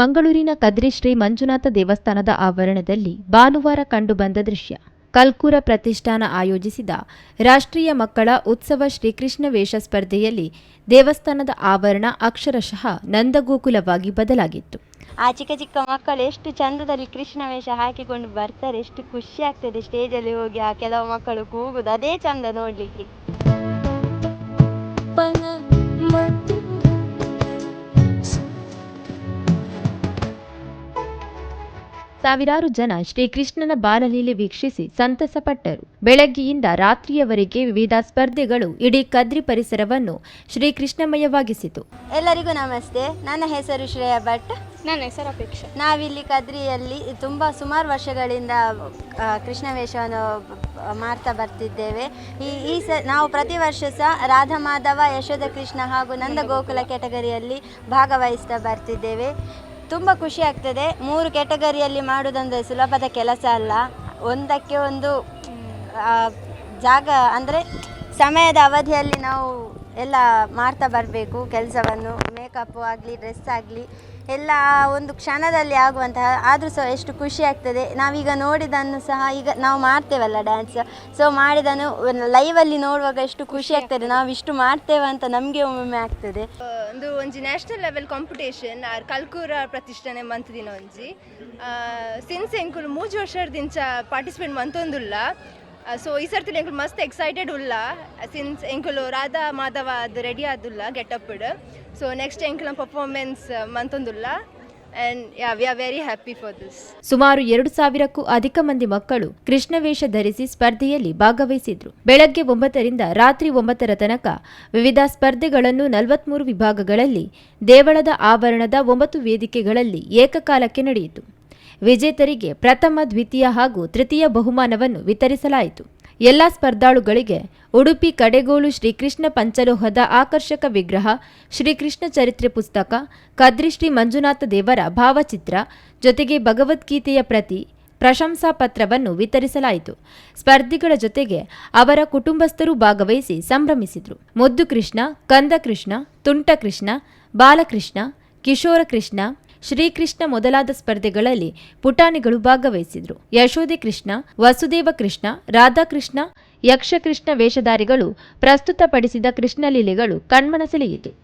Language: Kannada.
ಮಂಗಳೂರಿನ ಕದ್ರಿ ಶ್ರೀ ಮಂಜುನಾಥ ದೇವಸ್ಥಾನದ ಆವರಣದಲ್ಲಿ ಭಾನುವಾರ ಕಂಡುಬಂದ ದೃಶ್ಯ. ಕಲ್ಕೂರ ಪ್ರತಿಷ್ಠಾನ ಆಯೋಜಿಸಿದ ರಾಷ್ಟ್ರೀಯ ಮಕ್ಕಳ ಉತ್ಸವ ಶ್ರೀಕೃಷ್ಣ ವೇಷ ಸ್ಪರ್ಧೆಯಲ್ಲಿ ದೇವಸ್ಥಾನದ ಆವರಣ ಅಕ್ಷರಶಃ ನಂದಗೋಕುಲವಾಗಿ ಬದಲಾಗಿತ್ತು. ಆ ಚಿಕ್ಕ ಚಿಕ್ಕ ಮಕ್ಕಳು ಎಷ್ಟು ಚಂದದಲ್ಲಿ ಕೃಷ್ಣ ವೇಷ ಹಾಕಿಕೊಂಡು ಬರ್ತಾರೆ, ಎಷ್ಟು ಖುಷಿ ಆಗ್ತದೆ ಸ್ಟೇಜಲ್ಲಿ ಹೋಗಿ ಆ ಕೆಲವು ಮಕ್ಕಳು ಕೂಗುದು. ಅದೇ ಚಂದ ನೋಡ್ಲಿಕ್ಕೆ. ಸಾವಿರಾರು ಜನ ಶ್ರೀಕೃಷ್ಣನ ಬಾಲಲೀಲೆ ವೀಕ್ಷಿಸಿ ಸಂತಸಪಟ್ಟರು. ಬೆಳಗ್ಗೆಯಿಂದ ರಾತ್ರಿಯವರೆಗೆ ವಿವಿಧ ಸ್ಪರ್ಧೆಗಳು ಇಡೀ ಕದ್ರಿ ಪರಿಸರವನ್ನು ಶ್ರೀಕೃಷ್ಣಮಯವಾಗಿಸಿತು. ಎಲ್ಲರಿಗೂ ನಮಸ್ತೆ. ನನ್ನ ಹೆಸರು ಶ್ರೇಯಾ ಭಟ್. ನನ್ನ ಹೆಸರು ಅಪೇಕ್ಷೆ. ನಾವಿಲ್ಲಿ ಕದ್ರಿಯಲ್ಲಿ ತುಂಬ ಸುಮಾರು ವರ್ಷಗಳಿಂದ ಆ, ಕೃಷ್ಣ ವೇಷವನ್ನು ಮಾಡ್ತಾ ಬರ್ತಿದ್ದೇವೆ. ಈ ಈ ಸ ನಾವು ಪ್ರತಿ ವರ್ಷ ಸಹ ರಾಧಾ ಮಾಧವ ಯಶೋಧ ಕೃಷ್ಣ ಹಾಗೂ ನಂದ ಗೋಕುಲ ಕ್ಯಾಟಗರಿಯಲ್ಲಿ ಭಾಗವಹಿಸ್ತಾ ಬರ್ತಿದ್ದೇವೆ. ತುಂಬ ಖುಷಿ ಆಗ್ತದೆ. ಮೂರು ಕ್ಯಾಟಗರಿಯಲ್ಲಿ ಮಾಡುವುದಂದ್ರೆ ಸುಲಭದ ಕೆಲಸ ಅಲ್ಲ. ಒಂದಕ್ಕೆ ಒಂದು ಜಾಗ ಅಂದರೆ ಸಮಯದ ಅವಧಿಯಲ್ಲಿ ನಾವು ಎಲ್ಲ ಮಾಡ್ತಾ ಬರಬೇಕು ಕೆಲಸವನ್ನು ಮೇಕಪ್ಪು ಆಗಲಿ ಡ್ರೆಸ್ ಆಗಲಿ ಎಲ್ಲ ಒಂದು ಕ್ಷಣದಲ್ಲಿ ಆಗುವಂತಹ ಆದರೂ ಸಹ ಎಷ್ಟು ಖುಷಿ ಆಗ್ತದೆ. ನಾವೀಗ ನೋಡಿದನ್ನು ಸಹ ಈಗ ನಾವು ಮಾಡ್ತೇವಲ್ಲ ಡ್ಯಾನ್ಸ್ ಸೊ ಮಾಡಿದನ್ನು ಲೈವಲ್ಲಿ ನೋಡುವಾಗ ಎಷ್ಟು ಖುಷಿ ಆಗ್ತದೆ. ನಾವು ಇಷ್ಟು ಮಾಡ್ತೇವೆ ಅಂತ ನಮಗೆ ಒಮ್ಮೊಮ್ಮೆ ಆಗ್ತದೆ. ಒಂದು ಒಂಜಿ national level competition R Kalkura ಪ್ರತಿಷ್ಠಾನೆ ಮಂತದಿನ ಒಂಜಿ. ಸಿನ್ಸ್ ಎಂಕುಲು ಮೂಜಿ ವರ್ಷದಿಂಚ ಪಾರ್ಟಿಸಿಪೇಟ್ ಮಂತೊಂದುಲ್ಲ ಸೊ ಈ ಸರ್ತಿ ಎಂಕುಲು ಮಸ್ತ್ ಎಕ್ಸೈಟೆಡ್ ಉಲ್ಲ ಸಿನ್ಸ್ ಎಂಕುಲು ರಾಧಾ ಮಾಧವ ಅದು ರೆಡಿ ಆದುಲ್ಲ ಗೆಟಪ್ಡ್ ಸೊ ನೆಕ್ಸ್ಟ್ ಎಂಕುಲ ಪರ್ಫಾರ್ಮೆನ್ಸ್ ಮಂತೊಂದುಲ್ಲ ವೆರಿ ಹ್ಯಾಪಿ ಫಾರ್ ಸುಮಾರು ಎರಡು ಸಾವಿರಕ್ಕೂ ಅಧಿಕ ಮಂದಿ ಮಕ್ಕಳು ಕೃಷ್ಣ ವೇಷ ಧರಿಸಿ ಸ್ಪರ್ಧೆಯಲ್ಲಿ ಭಾಗವಹಿಸಿದ್ರು. ಬೆಳಗ್ಗೆ ಒಂಬತ್ತರಿಂದ ರಾತ್ರಿ ಒಂಬತ್ತರ ತನಕ ವಿವಿಧ ಸ್ಪರ್ಧೆಗಳನ್ನು ನಲವತ್ಮೂರು ವಿಭಾಗಗಳಲ್ಲಿ ದೇವಳದ ಆವರಣದ ಒಂಬತ್ತು ವೇದಿಕೆಗಳಲ್ಲಿ ಏಕಕಾಲಕ್ಕೆ ನಡೆಯಿತು. ವಿಜೇತರಿಗೆ ಪ್ರಥಮ, ದ್ವಿತೀಯ ಹಾಗೂ ತೃತೀಯ ಬಹುಮಾನವನ್ನು ವಿತರಿಸಲಾಯಿತು. ಎಲ್ಲ ಸ್ಪರ್ಧಾಳುಗಳಿಗೆ ಉಡುಪಿ ಕಡೆಗೋಲು ಶ್ರೀಕೃಷ್ಣ ಪಂಚಲೋಹದ ಆಕರ್ಷಕ ವಿಗ್ರಹ, ಶ್ರೀಕೃಷ್ಣ ಚರಿತ್ರೆ ಪುಸ್ತಕ ಕದ್ರಿ ಶ್ರೀ ಮಂಜುನಾಥ ದೇವರ ಭಾವಚಿತ್ರ ಜೊತೆಗೆ ಭಗವದ್ಗೀತೆಯ ಪ್ರತಿ ಪ್ರಶಂಸಾ ಪತ್ರವನ್ನು ವಿತರಿಸಲಾಯಿತು. ಸ್ಪರ್ಧಿಗಳ ಜೊತೆಗೆ ಅವರ ಕುಟುಂಬಸ್ಥರು ಭಾಗವಹಿಸಿ ಸಂಭ್ರಮಿಸಿದರು. ಮುದ್ದು ಕೃಷ್ಣ ಕಂದ ಕೃಷ್ಣ ತುಂಟ ಕೃಷ್ಣ ಬಾಲಕೃಷ್ಣ ಕಿಶೋರ ಕೃಷ್ಣ ಶ್ರೀಕೃಷ್ಣ ಮೊದಲಾದ ಸ್ಪರ್ಧೆಗಳಲ್ಲಿ ಪುಟಾಣಿಗಳು ಭಾಗವಹಿಸಿದರು. ಯಶೋದೆ ಕೃಷ್ಣ, ವಸುದೇವ ಕೃಷ್ಣ, ರಾಧಾಕೃಷ್ಣ, ಯಕ್ಷಕೃಷ್ಣ ವೇಷಧಾರಿಗಳು ಪ್ರಸ್ತುತಪಡಿಸಿದ ಕೃಷ್ಣಲೀಲೆಗಳು ಕಣ್ಮನ ಸೆಳೆಯಿತು